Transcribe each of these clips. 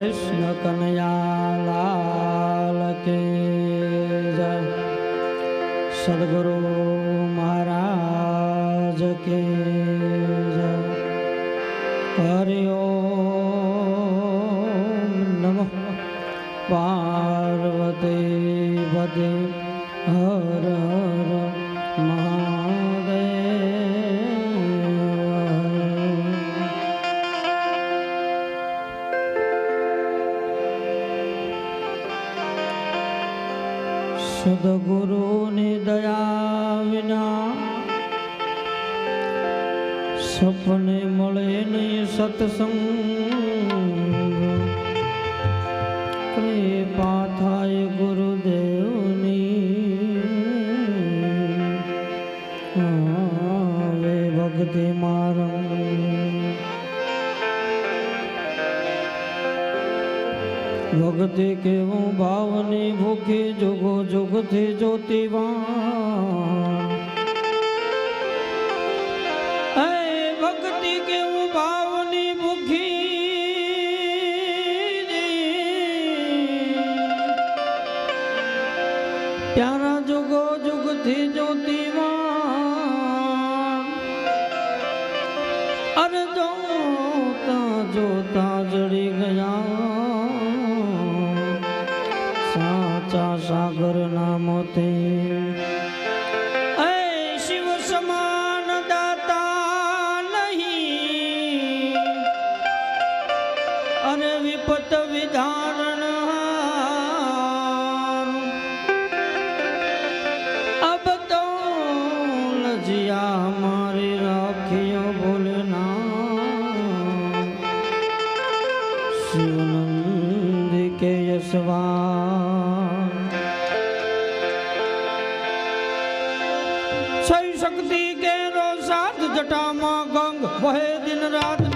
કૃષ્ણ કનૈયા લાલ કે જય. સદગુરુ મહારાજ કે જય. હરિ નમ. પાર્વતી પદે હર સદગુરુની દયા વિના સપને મળે નહીં સત્સંગ. કૃપા ભક્તિ કેવું ભાવની ભૂખી જોગો જોગથી જ્યોતિવાન ભક્તિ કેવું ભાવની ભૂખી પ્યારા જોગો જુગથી જ્યોતિવાન એ શિવ સમાન દાતા નહીં. અરે વિપત વિધારણ અબ તો લજિયા મારી રાખ્યો ભૂલના શિવનંદ કે યશવાન. સહી શક્તિ કે રો સાત જટામાં ગંગ વહે દિન રાત.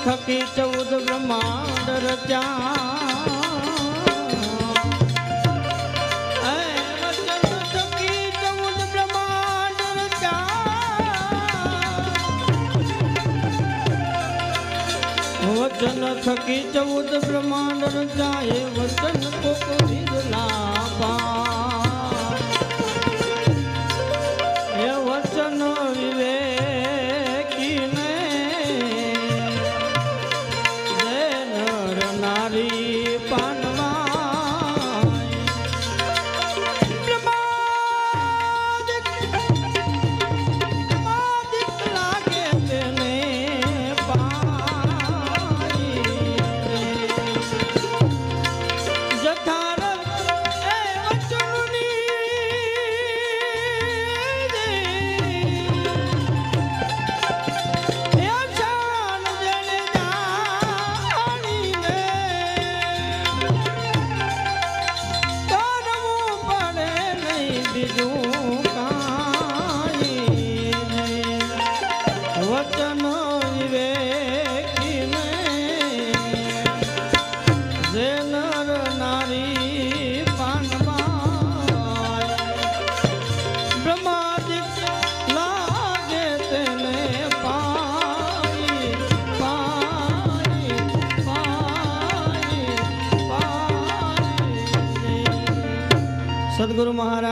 થકી ચૌદ બ્રહ્માંડ રચ્યા વચન થકી ચૌદ બ્રહ્માંડ રચાય વચન કોકરી સદગુરુ મહારાજ.